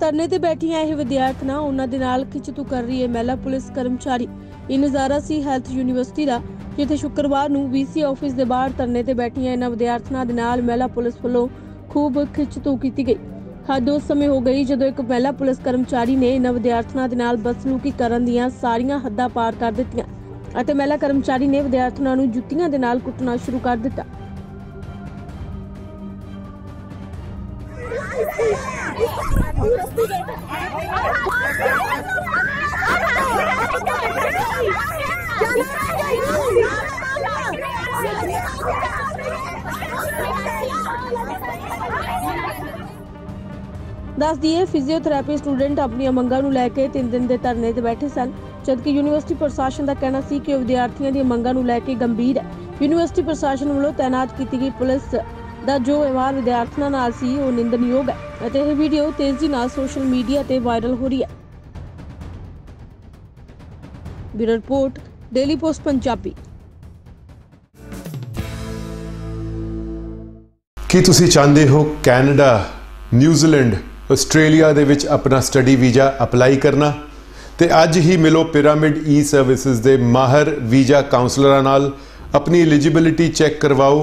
ਧਰਨੇ ਤੇ ਬੈਠੀਆਂ ਇਹ ਵਿਦਿਆਰਥਣਾਂ ਉਹਨਾਂ ਦੇ ਨਾਲ ਖਿੱਚਤੂ ਕਰ ਰਹੀ ਹੈ ਮਹਿਲਾ ਪੁਲਿਸ ਕਰਮਚਾਰੀ। ਇਹ ਨਜ਼ਾਰਾ ਸੀ ਹੈਲਥ ਯੂਨੀਵਰਸਿਟੀ ਦਾ, ਜਿੱਥੇ ਸ਼ੁੱਕਰਵਾਰ ਨੂੰ ਵੀਸੀ ਆਫਿਸ ਦੇ ਬਾਹਰ ਧਰਨੇ ਤੇ ਬੈਠੀਆਂ ਇਹਨਾਂ ਵਿਦਿਆਰਥਣਾਂ ਦੇ ਨਾਲ ਮਹਿਲਾ ਪੁਲਿਸ ਵੱਲੋਂ ਖੂਬ ਖਿੱਚਤੂ ਕੀਤੀ ਗਈ। ਹੱਦ ਉਸ ਸਮੇਂ ਹੋ ਗਈ ਜਦੋਂ ਇੱਕ ਮਹਿਲਾ ਪੁਲਿਸ ਕਰਮਚਾਰੀ ਨੇ ਇਹਨਾਂ ਵਿਦਿਆਰਥਣਾਂ ਦੇ ਨਾਲ ਬਸਲੂਕੀ ਕਰਨ ਦੀਆਂ ਸਾਰੀਆਂ ਹੱਦਾਂ ਪਾਰ ਕਰ ਦਿੱਤੀਆਂ ਅਤੇ ਮਹਿਲਾ ਕਰਮਚਾਰੀ ਨੇ ਵਿਦਿਆਰਥਣਾਂ ਨੂੰ ਜੁੱਤੀਆਂ ਦੇ ਨਾਲ ਕੁੱਟਣਾ ਸ਼ੁਰੂ ਕਰ ਦਿੱਤਾ। ਦੱਸ ਦਈਏ ਫਿਜ਼ੀਓਥੈਰੇਪੀ ਸਟੂਡੈਂਟ ਆਪਣੀਆਂ ਮੰਗਾਂ ਨੂੰ ਲੈ ਕੇ 3 ਦਿਨ ਦੇ ਧਰਨੇ ਤੇ ਬੈਠੇ ਸਨ। ਜਦਕਿ ਯੂਨੀਵਰਸਿਟੀ ਪ੍ਰਸ਼ਾਸਨ ਦਾ ਕਹਿਣਾ ਸੀ ਕਿ ਉਹ ਵਿਦਿਆਰਥੀਆਂ ਦੀਆਂ ਮੰਗਾਂ ਨੂੰ ਲੈ ਕੇ ਗੰਭੀਰ ਹੈ। ਯੂਨੀਵਰਸਿਟੀ ਪ੍ਰਸ਼ਾਸਨ ਵੱਲੋਂ ਤਾਇਨਾਤ ਕੀਤੀ ਗਈ ਪੁਲਿਸ ਦਾ ਜੋ ਵਿਵਹਾਰ ਵਿਦਿਆਰਥੀਆਂ ਨਾਲ ਸੀ, ਉਹ ਨਿੰਦਣਯੋਗ ਹੈ ਅਤੇ ਇਹ ਵੀਡੀਓ ਤੇਜ਼ੀ ਨਾਲ ਸੋਸ਼ਲ ਮੀਡੀਆ ਤੇ ਵਾਇਰਲ ਹੋ ਰਹੀ ਹੈ। Bureau report daily post Punjabi. ਕੀ ਤੁਸੀਂ ਚਾਹੁੰਦੇ ਹੋ ਕੈਨੇਡਾ ਨਿਊਜ਼ੀਲੈਂਡ ਆਸਟ੍ਰੇਲੀਆ ਦੇ ਵਿੱਚ ਆਪਣਾ ਸਟੱਡੀ ਵੀਜ਼ਾ ਅਪਲਾਈ ਕਰਨਾ? ਤੇ ਅੱਜ ਹੀ ਮਿਲੋ ਪਿਰਾਮਿਡ ਈ ਸਰਵਿਸਿਜ਼ ਦੇ ਮਾਹਰ ਵੀਜ਼ਾ ਕਾਉਂਸਲਰਾਂ ਨਾਲ। ਆਪਣੀ ਐਲੀਜੀਬਿਲਿਟੀ ਚੈੱਕ ਕਰਵਾਓ